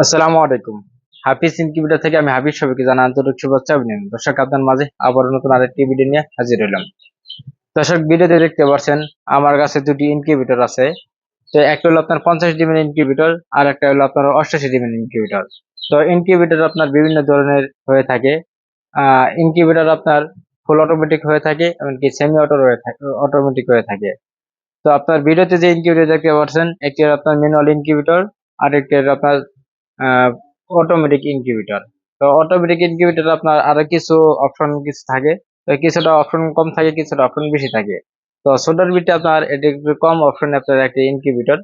আসসালামু আলাইকুম। হাফিজ ইনকিউবেটর থেকে আমি হাফিজ সবাইকে জানা আন্তরিক শুভেচ্ছা, অভিনন্দন। দর্শক, আপনার মাঝে আবার নতুন আরেকটি ভিডিও নিয়ে হাজির হলাম। দর্শক ভিডিওতে দেখতে পাচ্ছেন, আমার কাছে দুটি ইনকিউবেটর আছে। তো একটা হলো আপনার পঞ্চাশ ডিমের ইনকিউবেটর, আর একটা হলো আপনার অষ্টাশি ডিমের ইনকিউবেটর। তো ইনকিউবেটর আপনার বিভিন্ন ধরনের হয়ে থাকে। ইনকিউবেটর আপনার ফুল অটোমেটিক হয়ে থাকে, এমনকি সেমি অটো হয়ে থাকে অটোমেটিক হয়ে থাকে। তো আপনার ভিডিওতে যে ইনকিউবেটর দেখতে পাচ্ছেন, একটি আপনার ম্যানুয়াল ইনকিউবেটর, আর একটি আপনার অটোমেটিক ইনকিউবেটর তো অটোমেটিক ইনকিউবেটর আপনার আরও কিছু অপশন কিছু থাকে। তো কিছুটা অপশন কম থাকে, কিছুটা অপশন বেশি থাকে। তো সোডার বিটে আপনার এটি একটু কম অপশন আপনার একটা ইনকিউবেটর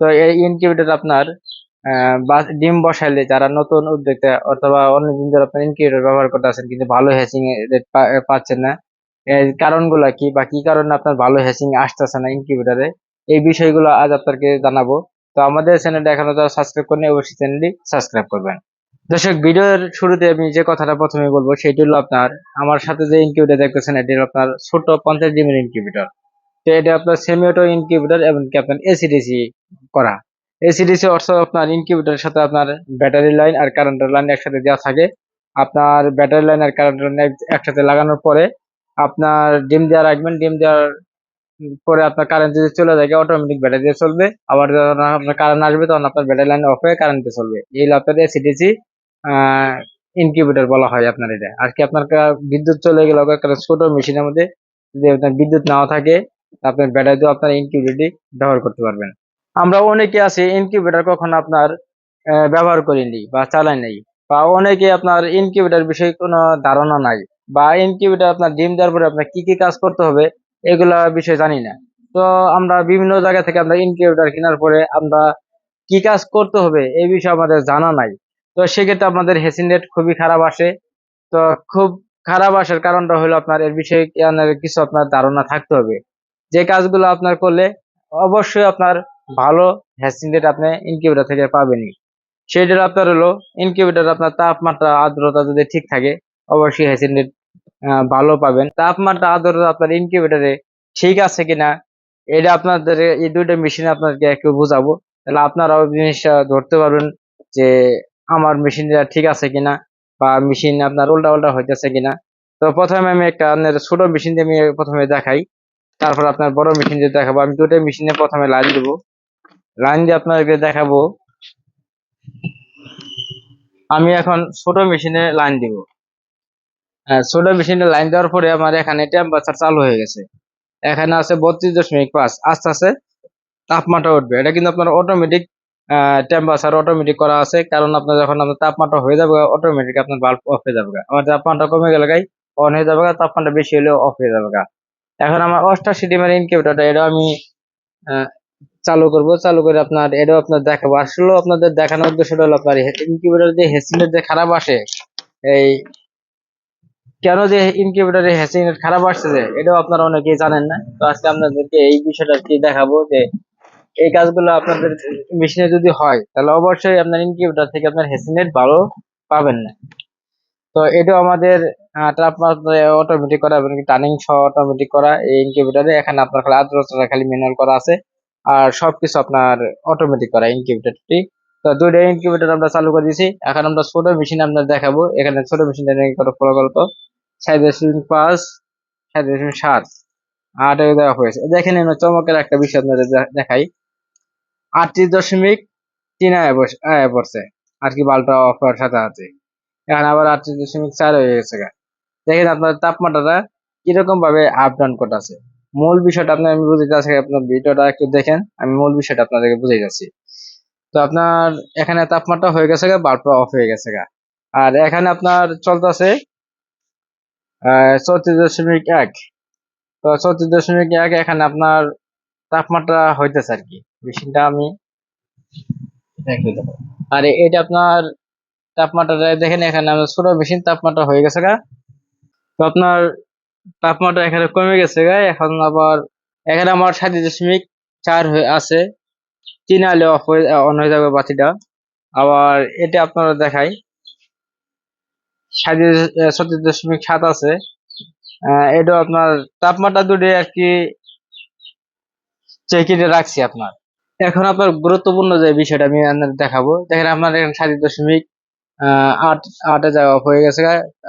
তো এই ইনকিউবেটর আপনার ডিম বসাইলে যারা নতুন উদ্যোক্তা অথবা অন্যদিন যারা আপনার ইনকিউবেটর ব্যবহার করতে আছেন, কিন্তু ভালো হ্যাচিং রেট পাচ্ছেন না কারণগুলো কি বা কি কারণে আপনার ভালো হ্যাচিং আসতেছে না ইনকিউবেটরে এই বিষয়গুলো আজ আপনাকে জানাব। তো আমাদের চ্যানেলটা এখনও যারা সাবস্ক্রাইব করেনি অবশ্যই চ্যানেলটি সাবস্ক্রাইব করবেন। দর্শক, ভিডিওর শুরুতে আমি যে কথাটা প্রথমে বলব, সেটি হলো আপনার, আমার সাথে যে ইনকিউবেটর দেখতেছেন, এটি হলো আপনার ছোট পঞ্চাশ ডিমের ইনকিউবেটর তো এটা আপনার সেমি অটো ইনকিউবেটর এবং কি আপনার এসিডিসি করা। এসিডিসি অর্থ আপনার ইনকিউবেটরের সাথে আপনার ব্যাটারি লাইন আর কারেন্টের লাইন একসাথে দেওয়া থাকে। আপনার ব্যাটারি লাইন আর কারেন্টের লাইন একসাথে লাগানোর পরে আপনার ডিম দেওয়া রাখবেন। ডিম দেওয়ার পরে আপনার কারেন্ট যদি চলে যায় অটোমেটিক ব্যাটারি দিয়ে চলবে। আবার যখন আপনার কারেন্ট আসবে, তখন আপনার ব্যাটারি লাইন অফ হয়ে কারেন্ট দিয়ে চলবে। এই হলো আপনার এসিডিসি ইনকিউবেটর বলা হয় আপনার এটা। আর কি আপনার বিদ্যুৎ চলে গেলে একটা ছোট মেশিনের মধ্যে যদি আপনার বিদ্যুৎ নাও থাকে, আপনার ব্যাটারি দিয়ে আপনার ইনকিউবেটরটি ব্যবহার করতে পারবেন। আমরা অনেকে আছি ইনকিউবেটর কখনো আপনার ব্যবহার করিনি বা চালাই নাই। বা অনেকে আপনার ইনকিউবেটর বিষয়ে কোনো ধারণা নাই। বা ইনকিউবেটর আপনার ডিম দেওয়ার পরে আপনার কি কি কাজ করতে হবে এগুলা বিষয়ে জানি না। তো আমরা বিভিন্ন জায়গা থেকে আমরা ইনকিউবেটর কেনার পরে আমরা কি কাজ করতে হবে এই বিষয়ে আমাদের জানা নাই। তো সেক্ষেত্রে আমাদের হেসিন রেট খুবই খারাপ আসে। তো খুব খারাপ আসার কারণটা হলো আপনার এর বিষয়ে কিছু আপনার ধারণা থাকতে হবে। যে কাজগুলো আপনার করলে অবশ্যই আপনার ভালো হ্যাসিন রেট আপনি ইনকিউবেটর থেকে পাবেনই। সেটার আপনার হলো ইনকিউবেটর আপনার তাপমাত্রা, আর্দ্রতা যদি ঠিক থাকে, অবশ্যই হ্যাসিন রেট ভালো পাবেন। তাপমাত্রা আর্দ্রতা আপনার ইনকিউবেটরে ঠিক আছে কিনা, এটা আপনাদের এই দুইটা মেশিন আপনাদেরকে একটু বুঝাবো। তাহলে আপনারাও জিনিসটা ধরতে পারবেন যে আমার মেশিনটা ঠিক আছে কিনা বা মেশিন আপনার উল্টা উল্টা হইতেছে কিনা। তো প্রথমে আমি একটা আপনার ছোট মেশিন দিয়ে আমি প্রথমে দেখাই, তারপর আপনার বড় মেশিন দিয়ে দেখাবো। আমি দুটো মেশিনে প্রথমে লাইন দেবো। লাইন দিয়ে আপনাদেরকে দেখাবো। আমি এখন ছোট মেশিনে লাইন দিব। ছোট মেশিনে লাইন দেওয়ার পরে আমার এখানে টেম্পারেচার চালু হয়ে গেছে। এখানে আছে বত্রিশ দশমিক পাঁচ, আস্তে আস্তে তাপমাত্রা উঠবে। এটা কিন্তু আপনার অটোমেটিক টেম্পারেচার অটোমেটিক করা আছে, কারণ আপনার যখন আপনার তাপমাত্রা হয়ে যাবে অটোমেটিক আপনার বাল্ব অফ হয়ে যাবে আমার তাপমাত্রা কমে গেলে গাই অন হয়ে যাবে তাপমাত্রা বেশি হলে অফ হয়ে যাবে এখন আমার অষ্টাশি ডিমের ইনকিউবেটরটা এটা আমি চালু করব। চালু করে আপনার, এটাও আপনার দেখাবো। আসলেও আপনাদের দেখানোর উদ্দেশ্যটা হলো আপনার ইনকিউবেটর যে হেসিনের যে খারাপ আসে, এই কেন যে ইনকিউবেটরে হ্যাসিং খারাপ আসছে যে এটাও আপনারা অনেকেই জানেন না। তো আজকে আপনাদেরকে এই বিষয়টা কি দেখাবো যে এই কাজগুলো আপনাদের মেশিনে যদি হয়, তাহলে অবশ্যই আপনার ইনকিউবেটর থেকে আপনার হ্যাসিনেট ভালো পাবেন না। তো এটাও আমাদের অটোমেটিক করা এবং টার্নিং সহ অটোমেটিক করা এই ইনকিউবেটরে এখানে আপনার খালি আর্দ্রতা খালি ম্যানুয়াল করা আছে, আর সবকিছু আপনার অটোমেটিক করা ইনকিউবেটরটি তো দুইটা ইনকিউবেটর আমরা চালু করে দিয়েছি। এখন আমরা ছোট মেশিন আপনার দেখাবো। এখানে ছোট মেশিনটা নিয়ে কত করতো পাঁচ সাত। দশমিক সাত আট দেওয়া হয়েছে। চমকের একটা বিষয় দেখাই। আটত্রিশ দশমিক তিন আয় পড়ছে। আর কি বাল্বটা আবার দশমিক দেখেন আপনার তাপমাত্রাটা ভাবে আপ ডাউন করতেছে। মূল বিষয়টা আপনার আমি আপনার ভিডিওটা একটু দেখেন। আমি মূল বিষয়টা আপনাদেরকে বুঝে যাচ্ছি তো আপনার এখানে তাপমাত্রা হয়ে গেছে বাল্বটা অফ হয়ে গেছে আর এখানে আপনার চলতেছে চৌত্রিশ দশমিক এক। তো চৌত্রিশ দশমিক এক এখানে আপনার তাপমাত্রা হইতেছে আর কি। মেশিনটা আমি আর, এটা আপনার তাপমাত্রাটা দেখেন, এখানে আমার ছোট মেশিন, তাপমাত্রা হয়ে গেছে গা। তো আপনার তাপমাত্রা এখানে কমে গেছে গা। এখন আবার এখানে আমার সাত দশমিক চার হয়ে আছে। তিন আলে অফ হয়ে অন হয়ে যাবে বাতিটা। আবার এটা আপনারা দেখাই। সাত ছত্রিশ দশমিক সাত আছে। এটা আপনার তাপমাত্রা দুটো আর কি চেকিংয়ে রাখছি আপনার। এখন আপনার গুরুত্বপূর্ণ যে বিষয়টা আমি আপনাদের দেখাবো, দেখেন আপনার এখানে সাত দশমিক আট, আটে যাওয়া অফ হয়ে গেছে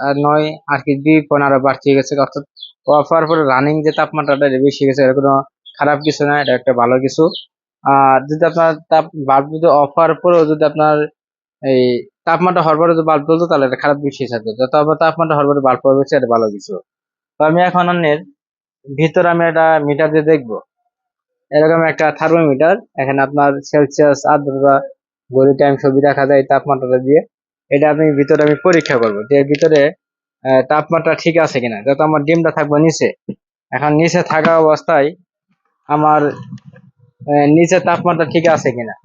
আর নয় আর কি দুই পয়েন্ট আরও বাড়তি গেছে অর্থাৎ অফ হওয়ার পরে রানিং যে তাপমাত্রাটা বেশি গেছে, এটা কোনো খারাপ কিছু না, এটা একটা ভালো কিছু। আর যদি আপনার তাপ বাল্ব যদি অফ হওয়ার পরেও যদি আপনার এই তাপমাত্রা হওয়ার পরে যদি বাল্ব জ্বলতো তাহলে এটা খারাপ বিষয় থাকতো। যত আবার তাপমাত্রা হওয়ার পরে বাল্ব পাবে এটা ভালো কিছু। তো আমি এখন অন্যের ভিতরে আমি একটা মিটার দিয়ে দেখব। এরকম একটা থার্মোমিটার এখানে আপনার সেলসিয়াস আর্দ্রতা ঘড়ি টাইম ছবি দেখা যায় তাপমাত্রাটা দিয়ে। এটা আমি ভিতরে আমি পরীক্ষা করব যে ভিতরে তাপমাত্রা ঠিক আছে কিনা। যত আমার ডিমটা থাকবে নিচে, এখন নিচে থাকা অবস্থায় আমার নিচে তাপমাত্রা ঠিক আছে কিনা।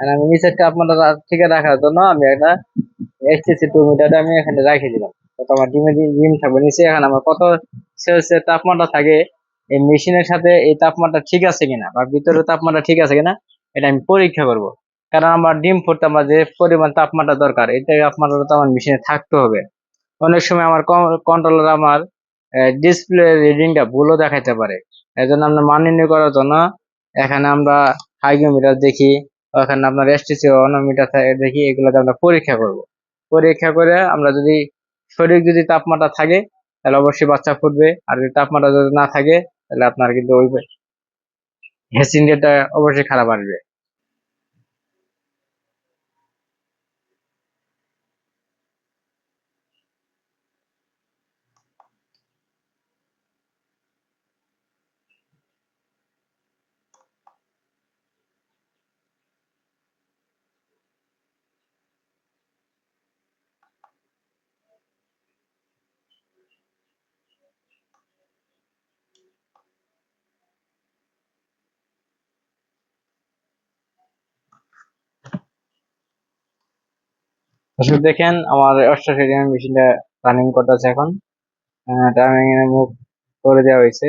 আমি নিচের তাপমাত্রা ঠিক রাখার জন্য আমি একটা এইচটিসি টু মিটারটা আমি এখানে রেখে দিলাম। যত আমার ডিমে ডিম থাকবে নিচে, এখন আমার কত সেলসিয়াস তাপমাত্রা থাকে, এই মেশিনের সাথে এই তাপমাত্রা ঠিক আছে কিনা বা ভিতরে তাপমাত্রা ঠিক আছে কিনা, এটা আমি পরীক্ষা করব। কারণ আমার ডিম ফুটতে আমার যে পরিমাণ তাপমাত্রা দরকার এই তাপমাত্রা তো আমার মেশিনে থাকতে হবে। অনেক সময় আমার কন্ট্রোলার আমার ডিসপ্লে রিডিংটা ভুলও দেখাইতে পারে। এই জন্য আমরা মান নির্ণয় করার জন্য এখানে আমরা হাইগোমিটার দেখি। এখানে আপনার এসটিসি অনোমিটার দেখি এগুলোতে আমরা পরীক্ষা করব। পরীক্ষা করে আমরা যদি শরীর যদি তাপমাত্রা থাকে, তাহলে অবশ্যই বাচ্চা ফুটবে। আর যদি তাপমাত্রা যদি না থাকে, তাহলে আপনার কিন্তু ওই হেসিং রেটটা অবশ্যই খারাপ আসবে। দেখেন আমার অস্ট্রেলিয়ান মেশিনটা রানিং করতেছে এখন। টার্নিং মুভ করে দেওয়া হয়েছে।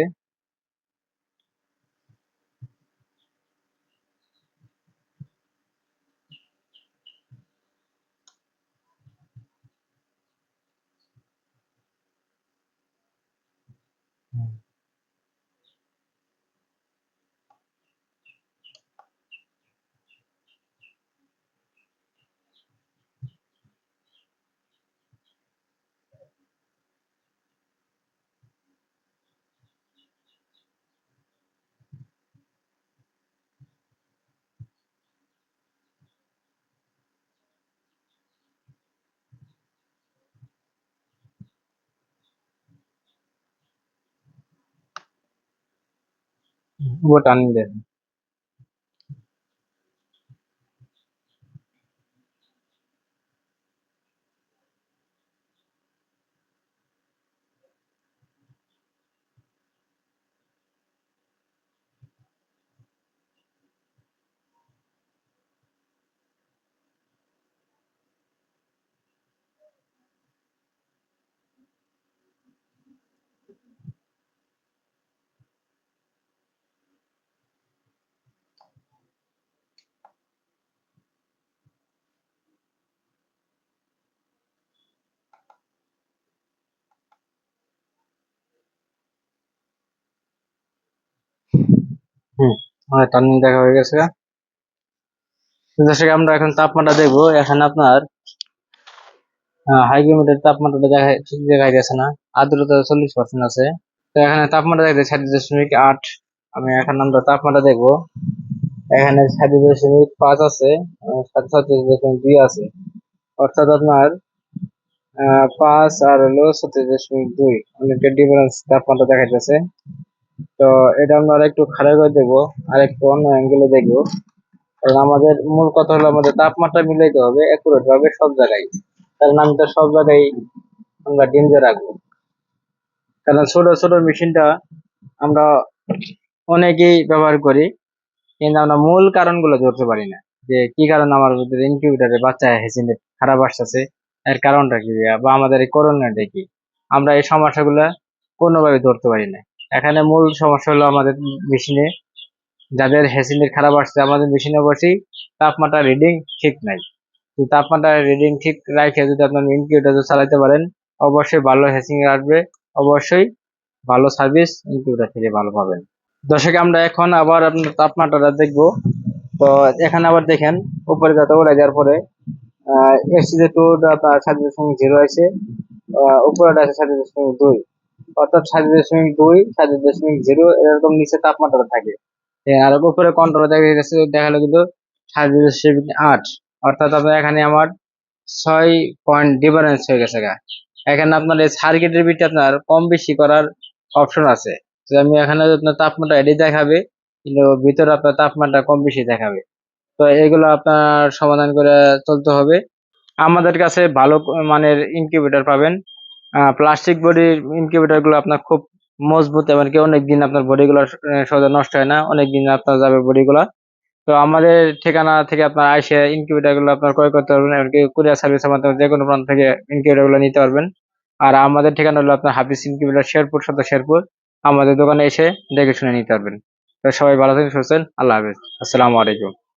वो টার্নিং আমার টার্নিং দেখা হয়ে গেছে। দর্শক, আমরা এখন তাপমাত্রা দেখব। এখানে আপনার হাইগ্রোমিটার তাপমাত্রাটা দেখা, ঠিক দেখাই যাচ্ছে না। আর্দ্রতা চল্লিশ পার্সেন্ট আছে। তো এখানে তাপমাত্রা দেখতে ষাট দশমিক আট। আমি এখন আমরা তাপমাত্রা দেখব। এখানে ষাট দশমিক পাঁচ আছে সাত ছত্রিশ দশমিক দুই আছে। অর্থাৎ আপনার পাঁচ আর হলো ছত্রিশ দশমিক দুই। অনেকটা ডিফারেন্স তাপমাত্রা দেখা যাচ্ছে। তো এটা আমরা একটু খারাপ করে দেবো আর একটু অন্য অ্যাঙ্গেলে দেখব। কারণ আমাদের মূল কথা হলো আমাদের তাপমাত্রা মিলাইতে হবে একুরেট ভাবে সব জায়গায়। কারণ আমি তো সব জায়গায় আমরা দিয়ে রাখব। কারণ ছোট ছোট মেশিনটা আমরা অনেকেই ব্যবহার করি, কিন্তু আমরা মূল কারণগুলো ধরতে পারি না। যে কি কারণে আমার ইনকিউবেটারে বাচ্চা হেসিনে খারাপ আসতেছে, এর কারণটা কি? বা আমাদের এই করণীয়টা কি? আমরা এই সমস্যাগুলো কোনোভাবে ধরতে পারি না। এখানে মূল সমস্যা হলো আমাদের মেশিনে। যাদের হেসিনের খারাপ আসছে আমাদের মেশিনে অবশ্যই তাপমাত্রা রিডিং ঠিক নাই। তো তাপমাত্রা রিডিং ঠিক রাখে যদি আপনার ইনকিউবেটার চালাতে পারেন অবশ্যই ভালো হেসিং আসবে। অবশ্যই ভালো সার্ভিস ইনকিউবেটার থেকে ভালো পাবেন। দর্শক আমরা এখন আবার আপনার তাপমাত্রাটা দেখব। তো এখানে আবার দেখেন উপরে যত উড়ে যাওয়ার পরে এসি যে টু আপনার সাত দশমিক জিরো আছে আহ, উপরেটা আছে সাত দশমিক দুই। অর্থাৎ সাত দশমিক দুই সাত দশমিক জিরো, এরকম নিচে তাপমাত্রা থাকে। আর উপরে কন্ট্রোল দেখা দেখাল কিন্তু সাত দশমিক আট। অর্থাৎ আপনার এখানে আমার ছয় পয়েন্ট ডিফারেন্স হয়ে গেছে গা। এখানে আপনার এই সার্কিটের ভিতরে আপনার কম বেশি করার অপশন আছে। তো আমি এখানে আপনার তাপমাত্রা এটি দেখাবে, কিন্তু ভিতরে আপনার তাপমাত্রা কম বেশি দেখাবে। তো এগুলো আপনার সমাধান করে চলতে হবে। আমাদের কাছে ভালো মানের ইনকিউবেটর পাবেন। প্লাস্টিক বডির ইনকিউবেটরগুলো আপনার খুব মজবুত এমনকি অনেক দিন আপনার বডি গুলো সহজে নষ্ট হয় না অনেক দিন আপনার যাবে বডি গুলা। তো আমাদের ঠিকানা থেকে আপনার আইসে ইনকিউবেটরগুলো আপনার ক্রয় করতে পারবেন, এমনকি কুরিয়ার সার্ভিসের মাধ্যমে যে কোনো প্রান্ত থেকে ইনকিউবেটরগুলো নিতে পারবেন। আর আমাদের ঠিকানা হলো আপনার হাফিজ ইনকিউবেটর শেরপুর সত্য শেরপুর। আমাদের দোকানে এসে দেখে শুনে নিতে পারবেন। তো সবাই ভালো থাকেন, সুস্থ। আল্লাহ হাফিজ। আসসালামু আলাইকুম।